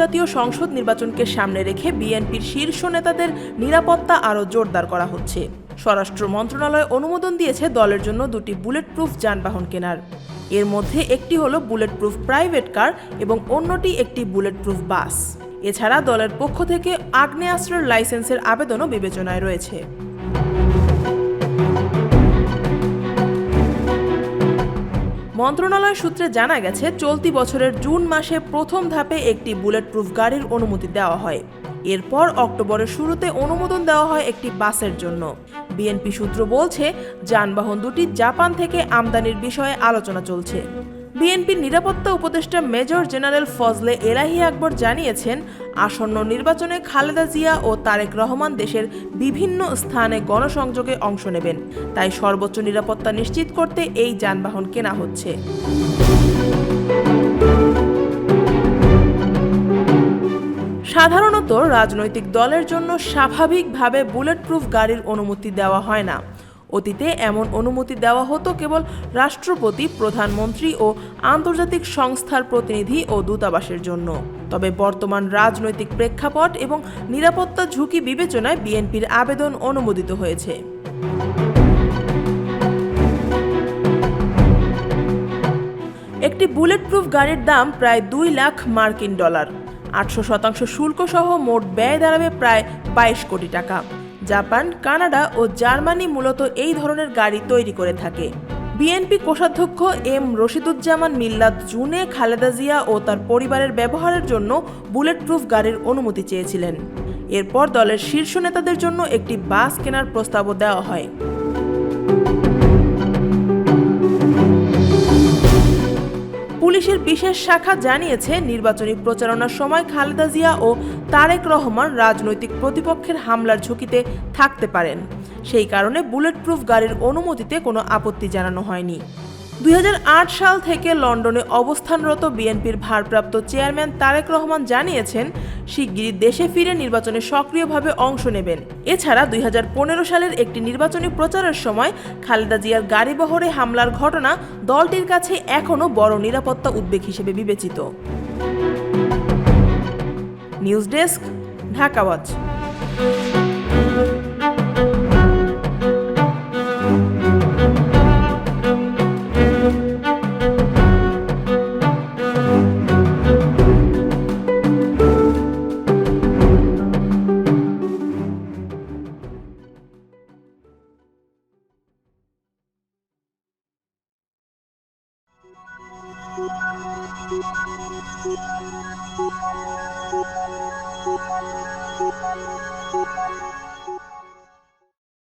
জাতীয় সংসদ নির্বাচনকে সামনে রেখে বিএনপির শীর্ষ নেতাদের নিরাপত্তা আরও জোরদার করা হচ্ছে। স্বরাষ্ট্র মন্ত্রণালয় অনুমোদন দিয়েছে দলের জন্য দুটি বুলেট প্রুফ যানবাহন কেনার। এর মধ্যে একটি হলো বুলেট প্রুফ প্রাইভেট কার এবং অন্যটি একটি বুলেট প্রুফ বাস। এছাড়া দলের পক্ষ থেকে আগ্নেয়াস্ত্রের লাইসেন্সের আবেদনও বিবেচনায় রয়েছে। মন্ত্রণালয় সূত্রে জানা গেছে, চলতি বছরের জুন মাসে প্রথম ধাপে একটি বুলেট প্রুফ গাড়ির অনুমতি দেওয়া হয়। এরপর অক্টোবরের শুরুতে অনুমোদন দেওয়া হয় একটি বাসের জন্য। বিএনপি সূত্র বলছে, যানবাহন দুটি জাপান থেকে আমদানির বিষয়ে আলোচনা চলছে। বিএনপির নিরাপত্তা উপদেষ্টা মেজর জেনারেল ফজলে এলাহি আকবর জানিয়েছেন, আসন্ন নির্বাচনে খালেদা জিয়া ও তারেক রহমান দেশের বিভিন্ন স্থানে গণসংযোগে অংশ নেবেন। তাই সর্বোচ্চ নিরাপত্তা নিশ্চিত করতে এই যানবাহন কেনা হচ্ছে। সাধারণত রাজনৈতিক দলের জন্য স্বাভাবিকভাবে বুলেট প্রুফ গাড়ির অনুমতি দেওয়া হয় না। অতীতে এমন অনুমতি দেওয়া হতো কেবল রাষ্ট্রপতি, প্রধানমন্ত্রী ও আন্তর্জাতিক সংস্থার প্রতিনিধি ও দূতাবাসের জন্য। তবে বর্তমান রাজনৈতিক প্রেক্ষাপট এবং নিরাপত্তা ঝুঁকি বিবেচনায় বিএনপির আবেদন অনুমোদিত হয়েছে। একটি বুলেট প্রুফ গাড়ির দাম প্রায় দুই লাখ মার্কিন ডলার। আটশো শতাংশ শুল্ক সহ মোট ব্যয় দাঁড়াবে প্রায় বাইশ কোটি টাকা। জাপান, কানাডা ও জার্মানি মূলত এই ধরনের গাড়ি তৈরি করে থাকে। বিএনপি কোষাধ্যক্ষ এম রশিদুজ্জামান মিল্লাত জুনে খালেদা জিয়া ও তার পরিবারের ব্যবহারের জন্য বুলেট প্রুফ গাড়ির অনুমতি চেয়েছিলেন। এরপর দলের শীর্ষ নেতাদের জন্য একটি বাস কেনার প্রস্তাবও দেওয়া হয়। পুলিশের বিশেষ শাখা জানিয়েছে, নির্বাচনী প্রচারণার সময় খালেদা জিয়া ও তারেক রহমান রাজনৈতিক প্রতিপক্ষের হামলার ঝুঁকিতে থাকতে পারেন। সেই কারণে বুলেট প্রুফ গাড়ির অনুমতিতে কোনো আপত্তি জানানো হয়নি। দুই হাজার আট সাল থেকে লন্ডনে অবস্থানরত বিএনপির ভারপ্রাপ্ত চেয়ারম্যান তারেক রহমান জানিয়েছেন, শিগগিরই দেশে ফিরে নির্বাচনে সক্রিয়ভাবে অংশ নেবেন। এছাড়া দুই হাজার পনেরো সালের একটি নির্বাচনী প্রচারের সময় খালেদা জিয়ার গাড়ি বহরে হামলার ঘটনা দলটির কাছে এখনও বড় নিরাপত্তা উদ্বেগ হিসেবে বিবেচিত। News desk, Dhaka Thank you.